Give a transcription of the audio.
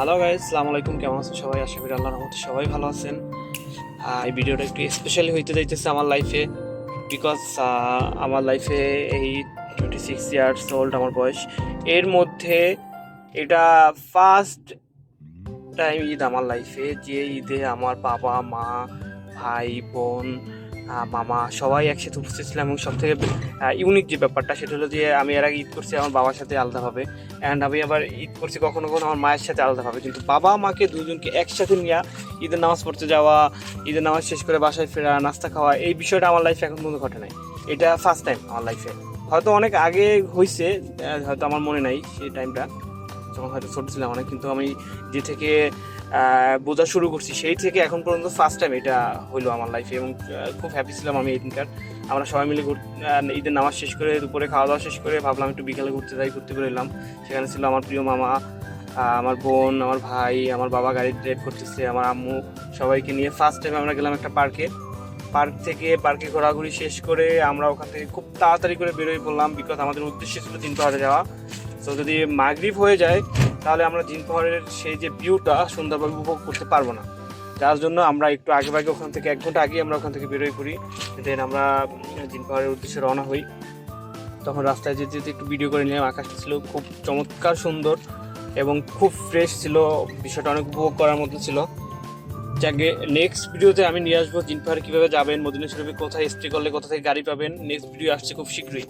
Hello guys সালাম আলাইকুম কেমন আছেন সবাই? আশা করি আল্লাহর রহমতে সবাই ভালো আছেন। এই ভিডিওটা একটু স্পেশালি হইতে যাইতেছে আমার লাইফে বিকজ আমার লাইফে এই টোয়েন্টি সিক্স ইয়ার্স ওল্ড আমার বয়স। এর মধ্যে এটা ফার্স্ট টাইম ঈদ আমার লাইফে যে ঈদে আমার বাবা, মা, ভাই, বোন মামা সবাই একসাথে উপস্থিত ছিলাম এবং সব থেকে ইউনিক যে ব্যাপারটা সেটা হলো যে আমি এর আগে ঈদ করছি, আমার বাবার সাথে আলাদাভাবে। অ্যান্ড আমি আবার ঈদ করছি কখনো কখনো আমার মায়ের সাথে আলাদাভাবে। কিন্তু বাবা মাকে দুজনকে একসাথে নিয়ে ঈদের নামাজ পড়তে যাওয়া, ঈদের নামাজ শেষ করে বাসায় ফেরা, নাস্তা খাওয়া, এই বিষয়টা আমার লাইফে এখন পর্যন্ত ঘটে নাই। এটা ফার্স্ট টাইম আমার লাইফে হয়তো অনেক আগে হয়েছে হয়তো আমার মনে নাই সেই টাইমটা যখন হয়তো ছোট ছিলাম অনেক, কিন্তু আমি যে থেকে বোঝা শুরু করছি সেই থেকে এখন পর্যন্ত ফার্স্ট টাইম এটা হইল আমার লাইফে এবং খুব হ্যাপি ছিলাম আমি এই দিনকার। আমরা সবাই মিলে ঈদের নামাজ শেষ করে দুপুরে খাওয়া দাওয়া শেষ করে ভাবলাম একটু বিকালে ঘুরতে যাই, ঘুরতে করে এলাম সেখানে ছিল আমার প্রিয় মামা আমার বোন, আমার ভাই, আমার বাবা গাড়ি ড্রাইভ করতেছে, আমার আম্মু, সবাইকে নিয়ে ফার্স্ট টাইম আমরা গেলাম একটা পার্কে পার্ক থেকে পার্কে ঘোরাঘুরি শেষ করে আমরা ওখান থেকে খুব তাড়াতাড়ি করে বেরোয় পড়লাম। বিকজ আমাদের উদ্দেশ্য ছিল দিন পাহাড়ে যাওয়া। তো যদি মাগরিব হয়ে যায়, তাহলে আমরা জিন পাহাড়ের সেই যে ভিউটা সুন্দরভাবে উপভোগ করতে পারব না। যার জন্য আমরা একটু আগে ভাগে ওখান থেকে, এক ঘণ্টা আগে আমরা ওখান থেকে বেরোয় পড়ি। দেন আমরা জিন পাহাড়ের উদ্দেশ্যে রওনা হই। তখন রাস্তায় যেতে যেতে একটু ভিডিও করে নিলাম। আকাশটা ছিল খুব চমৎকার সুন্দর এবং খুব ফ্রেশ ছিল। বিষয়টা অনেক উপভোগ করার মতো ছিল। যাকে নেক্সট ভিডিওতে আমি নিয়ে আসব, জিন পাহাড়ে কীভাবে যাবেন, মদিনা শরীফে কোথায় স্টে করলে, কোথা থেকে গাড়ি পাবেন নেক্সট ভিডিও আসছে খুব শীঘ্রই।